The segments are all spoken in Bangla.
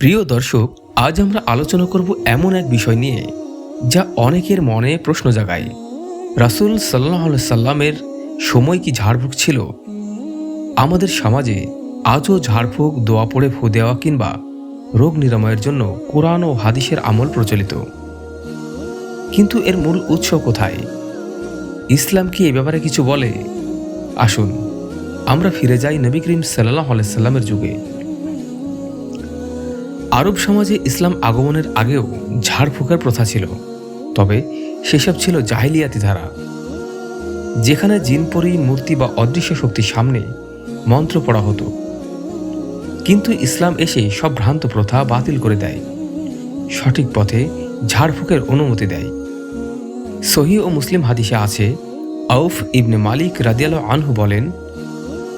প্রিয় দর্শক, আজ আমরা আলোচনা করব এমন এক বিষয় নিয়ে, যা অনেকের মনে প্রশ্ন জাগায়। রাসূল সাল্লাহ সাল্লামের সময় কি ঝাড়ফুঁক ছিল? আমাদের সমাজে আজও ঝাড়ফুঁক, দোয়া পড়ে ফু দেওয়া কিংবা রোগ নিরাময়ের জন্য কোরআন ও হাদিসের আমল প্রচলিত। কিন্তু এর মূল উৎস কোথায়? ইসলাম কি এ ব্যাপারে কিছু বলে? আসুন, আমরা ফিরে যাই নবী করিম সাল্লাহ সাল্লামের যুগে। আরব সমাজে ইসলাম আগমনের আগেও ঝাড়ফুঁকের প্রথা ছিল। তবে সেসব ছিল জাহিলিয়াতি ধারা। যেখানে জিনপরি মূর্তি বা অদৃশ্য শক্তির সামনে মন্ত্র পড়া হতো। কিন্তু ইসলাম এসে সব ভ্রান্ত প্রথা বাতিল করে দেয়। সঠিক পথে ঝাড়ফুঁকের অনুমতি দেয়। সহি ও মুসলিম হাদিসে আছে, আউফ ইবনে মালিক রাদিয়াল আনহু বলেন,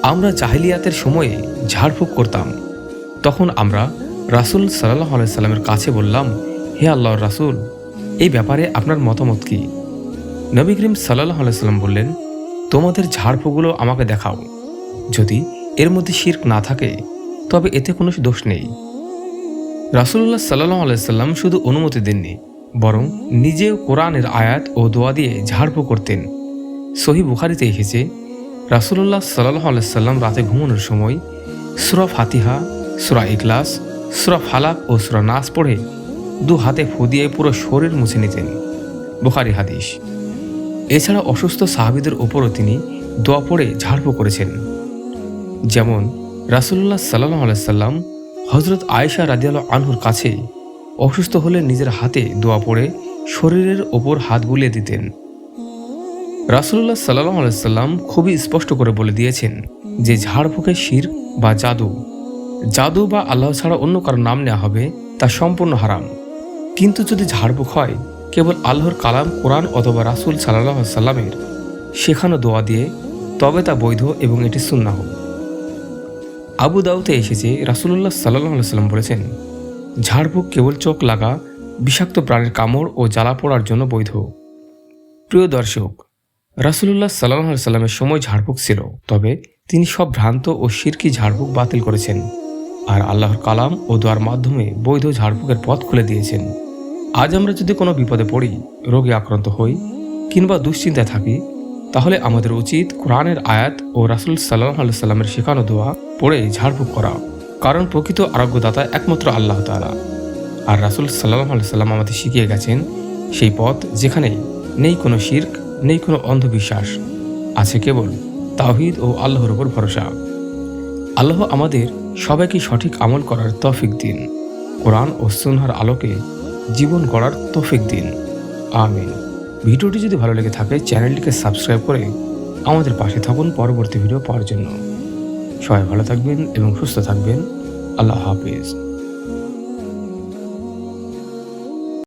আমরা জাহিলিয়াতের সময়ে ঝাড়ফুঁক করতাম। তখন আমরা রাসূল সাল্লাহ আলাইসাল্লামের কাছে বললাম, হে আল্লাহর রাসূল, এই ব্যাপারে আপনার মতামত কি? নবী করিম সাল্লাহ সাল্লাম বললেন, তোমাদের ঝাড়ফুঁকগুলো আমাকে দেখাও। যদি এর মধ্যে শির্ক না থাকে, তবে এতে কোনো দোষ নেই। রাসূলুল্লাহ সাল্লাহ আলাইসাল্লাম শুধু অনুমতি দেননি, বরং নিজেও কোরআনের আয়াত ও দোয়া দিয়ে ঝাড়ফুঁক করতেন। সহি বুখারিতে এসেছে, রাসূলুল্লাহ সাল্লাহ আলাইসাল্লাম রাতে ঘুমানোর সময় সুরা ফাতিহা, সুরা ইখলাস সুরা ফালাক ও সুরা নাস পড়ে দু হাতে ফু দিয়ে পুরো শরীর মুছে নিতেন। বুখারি হাদিস। এছাড়া অসুস্থ সাহাবিদের ওপরও তিনি দোয়া পড়ে ঝাড়ফুঁক করেছেন। যেমন রাসুল্লাহ সাল্লাহ আলাইসাল্লাম হজরত আয়েশা রাদিয়াল আনহুর কাছে অসুস্থ হলে নিজের হাতে দোয়া পড়ে শরীরের ওপর হাত বুলিয়ে দিতেন। রাসুল্লাহ সাল্লাহ আলাইসাল্লাম খুবই স্পষ্ট করে বলে দিয়েছেন যে ঝাড়ফুঁকে শির বা জাদু জাদু বা আল্লাহ ছাড়া অন্য কারও নাম নেওয়া হবে, তা সম্পূর্ণ হারাম। কিন্তু যদি ঝাড়ফুঁক হয়, কেবল আল্লাহর কালাম কোরআন অথবা রাসুল সাল্লাহ সাল্লামের। শেখানো দোয়া দিয়ে, তবে তা বৈধ এবং এটি সুন্নাহ। আবু দাউতে এসেছে রাসুল্লাহ সাল্লাহ সাল্লাম বলেছেন, ঝাড়ফুঁক কেবল চোখ লাগা, বিষাক্ত প্রাণীর কামড় ও জ্বালা পড়ার জন্য বৈধ। প্রিয় দর্শক রাসুল্লাহ সাল্লাহ সাল্লামের সময় ঝাড়ফুঁক ছিল, তবে তিনি সব ভ্রান্ত ও শিরকি ঝাড়ফুঁক বাতিল করেছেন। আর আল্লাহর কালাম ও দোয়ার মাধ্যমে বৈধ ঝাড়ফুঁকের পথ খুলে দিয়েছেন। আজ আমরা যদি কোনো বিপদে পড়ি, রোগে আক্রান্ত হই কিংবা দুশ্চিন্তায় থাকি, তাহলে আমাদের উচিত কোরআনের আয়াত ও রাসুল সাল্লাহ সাল্লামের শেখানো দোয়া পড়ে ঝাড়ফুঁক করা, কারণ প্রকৃত আরোগ্যদাতা একমাত্র আল্লাহ তালা আর রাসুল সাল্লাহ সাল্লাম আমাদের শিখিয়ে গেছেন, সেই পথ যেখানে নেই কোনো শির্ক, নেই কোনো অন্ধবিশ্বাস, আছে কেবল তাওহিদ ও আল্লাহর ওপর ভরসা। আল্লাহ আমাদের সবাইকে সঠিক আমল করার তফিক দিন। কোরআন ও সুনহার আলোকে জীবন গড়ার তফিক দিন। আমিন। ভিডিওটি যদি ভালো লেগে থাকে, চ্যানেলটিকে সাবস্ক্রাইব করে আমাদের পাশে থাকুন পরবর্তী ভিডিও পাওয়ার জন্য। সবাই ভালো থাকবেন এবং সুস্থ থাকবেন। আল্লাহ হাফিজ।